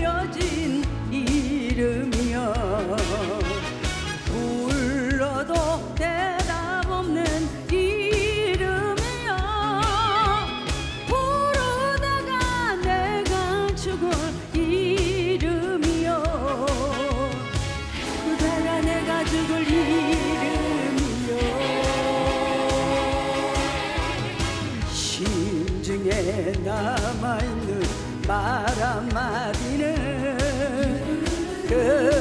새겨진 이름이여. 불러도 대답 없는 이름이여. 부르다가 내가 죽을 이름이여. 그대가 내가 죽을 이름이여. 심중에 남아있는 바람만 que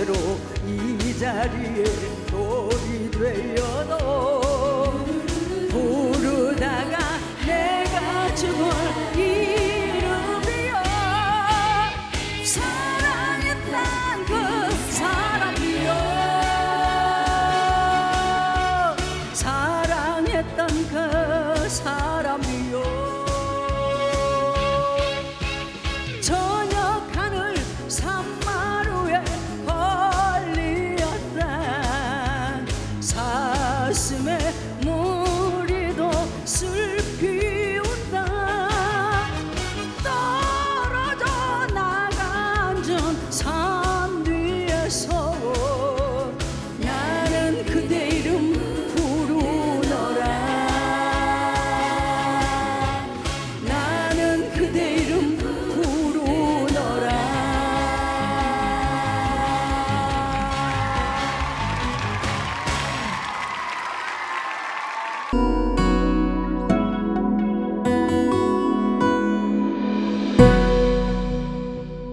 빛으로 이 자리에 돌이 되어도 부르다가